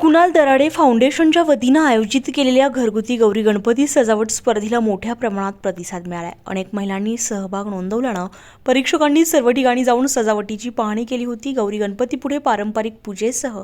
कुणाल दराडे फाउंडेशनच्या वतीनं आयोजित केलेल्या घरगुती गौरी गणपती सजावट स्पर्धेला मोठ्या प्रमाणात प्रतिसाद मिळाला अनेक महिलांनी सहभाग नोंदवल्यानं परीक्षकांनी सर्व ठिकाणी जाऊन सजावटीची पाहणी केली होती. गौरी गणपतीपुढे पारंपरिक पूजेसह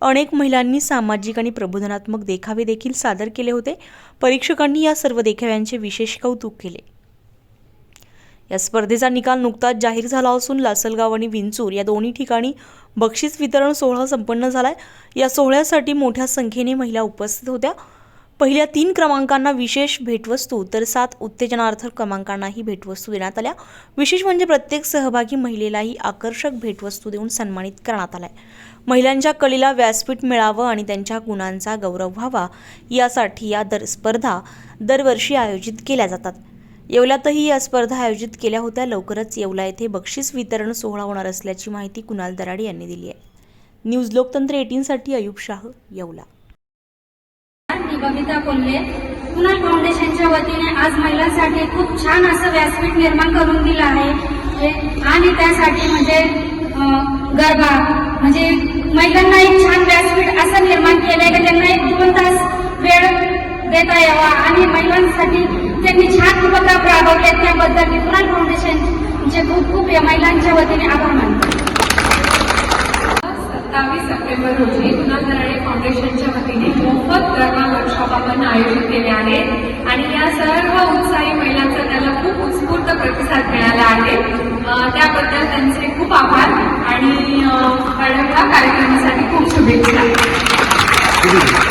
अनेक महिलांनी सामाजिक आणि प्रबोधनात्मक देखावे देखील सादर केले होते. परीक्षकांनी या सर्व देखाव्यांचे विशेष कौतुक केले. या स्पर्धेचा निकाल नुकताच जाहीर झाला असून लासलगाव आणि विंचूर या दोन्ही ठिकाणी बक्षीस वितरण सोहळा संपन्न झाला आहे या सोहळ्यासाठी मोठ्या संख्येने महिला उपस्थित होत्या. पहिल्या तीन क्रमांकांना विशेष भेटवस्तू तर सात उत्तेजनार्थ क्रमांकांनाही भेटवस्तू देण्यात आल्या. विशेष म्हणजे प्रत्येक सहभागी महिलेलाही आकर्षक भेटवस्तू देऊन सन्मानित करण्यात आलाय. महिलांच्या कलेला व्यासपीठ मिळावं आणि त्यांच्या गुणांचा गौरव व्हावा यासाठी या दर स्पर्धा दरवर्षी आयोजित केल्या जातात. येवल्यातही या स्पर्धा आयोजित केल्या होत्या. लवकरच येवला येथे बक्षीस वितरण सोहळा होणार असल्याची माहिती कुणाल दराडे यांनी दिली आहे. न्यूज लोकतंत्र एटीनसाठी अयुब शाह येवला. बबिता कोल्हे कुणाल फाउंडेशनच्या वतीने आज महिलांसाठी खूप छान असं व्यासपीठ निर्माण करून दिलं आहे. आणि त्यासाठी म्हणजे गरबा म्हणजे महिलांना एक छान व्यासपीठ असं निर्माण केलंय की? त्यांना एक दोन तास वेळ देता यावा आणि महिलांसाठी प्रयत्नाबद्दल राबवले त्याबद्दल मी फाउंडेशनचे खूप खूप या महिलांच्या वतीने आभार मानतो. सत्तावीस सप्टेंबर रोजी कुणाल दराडे फाउंडेशनच्या वतीने मोफत गरबा वर्कशॉप आपण आयोजित केले आहे. आणि या सर्व उत्साही महिलांचा त्याला खूप उत्स्फूर्त प्रतिसाद मिळाला आहे. त्याबद्दल त्यांचे खूप आभार आणि कार्यक्रमासाठी खूप शुभेच्छा.